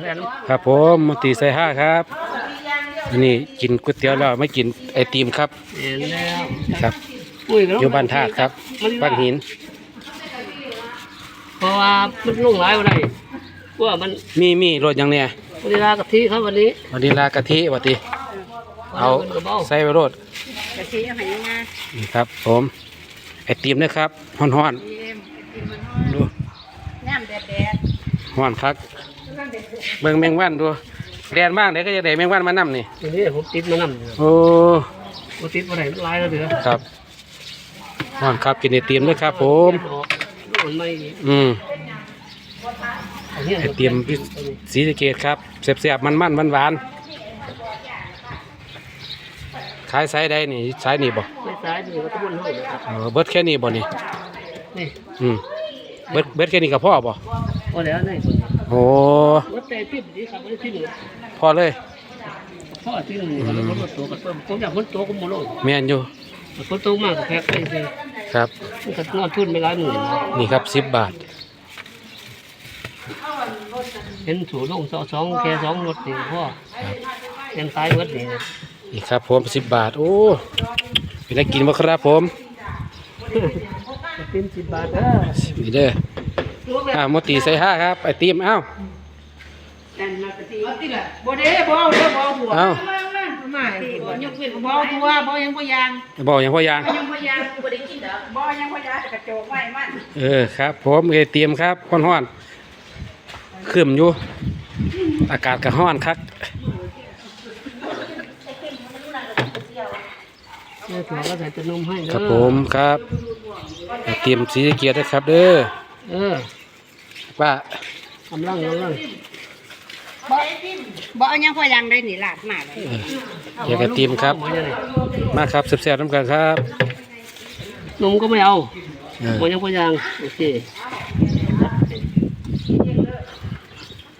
แล้วครับผมมนตรีใส่ห้าครับอันนี้กินก๋วยเตี๋ยวแล้วไม่กินไอติมครับเห็นแล้วครับอุ้ยก็อยู่บ้านธาตุครับบ้านหิน เพราะว่ามันลงหลายวันไหนว่ามันมีมีรถยังเนี่ยวันนี้ลากะทิครับวันนี้วันนี้ลากะทิวัติเอาวันนี้มันก็เบาใส่ไปรถกะทิเอาให้ยังไงนี่ครับ ผมไอติมนะครับฮ้อนฮ้อนเอ็มไอติมมันๆดูน้ำแดดแดด ฮ้อนครับ เบิ่งแมงวันดูแดนบ้างเดี๋ยวก็จะได้แมงวันมานํนี่วันนี้ผมติดมานำโอ้ผมติดวันไหนมันหลายแล้วเดือครับฮ้อนครับกินไอติมด้วยครับผมมันไม่อืมอันนี้ไอติมสีสะเกตครับเสียบๆมันๆหวานๆขายไซส์ใดนี่ไซส์นี่บ่ไม่ซ้ายนี่ก็ตุ้นห้องนะครับเออเบิดแค่นี้บ่นี่นี่อืมเบิดเบิดแค่นี้กับพ่อบ่พอแล้วนี่ โอ้รถแต่ติดดีครับไม่ได้ที่หนึ่งพ่อเลยพ่อที่หนึ่งแล้วรถตัวกับเพิ่มผมอยากพ้นตัวก็โมโลแม่นอยู่พ้นตัวมากแพ็คไปเลยครับมันก็นอนทุนไม่ร้ายหมื่นนี่ครับสิบบาทเห็นถูลงสองสองแค่สองรถนี่พ่อยังตายรถนี่นี่ครับผมสิบบาทโอ้เป็นได้กินบ่ครับผมติมสิบบาทเออนี่เด้อ อ้าวโมตีใส่ห้าครับ ไอติมอ้าวนั่นมากะทิเอาติล่ะบ่เด้บ่เอาเด้อบ่เอาหัวเอ้ามาบ่ยกเว้นบ่เอาตัวบ่ยังบ่ยางบอกอย่างพ่อยาง บ่ยังบ่ยางบ่ได้กินดอกบ่ยังบ่ยางกระโจกไว้มันเออครับ ผมไอติมครับฮ้อนๆขึ้นอยู่ อากาศก็ฮ้อนครับเจ้าถั่วก็ใส่จะนมให้เด้อครับผมครับไอติมสีสะเกียรตินะครับ เด้อ เออป้ากำลังกำลังบ่บ่อยังพอยังได้หนีหลาดมาเลยเดี๋กระติมครับ มาครับเสียบๆน้ำกันครับนมก็ไม่เอาบ่ยังพอยังโอเค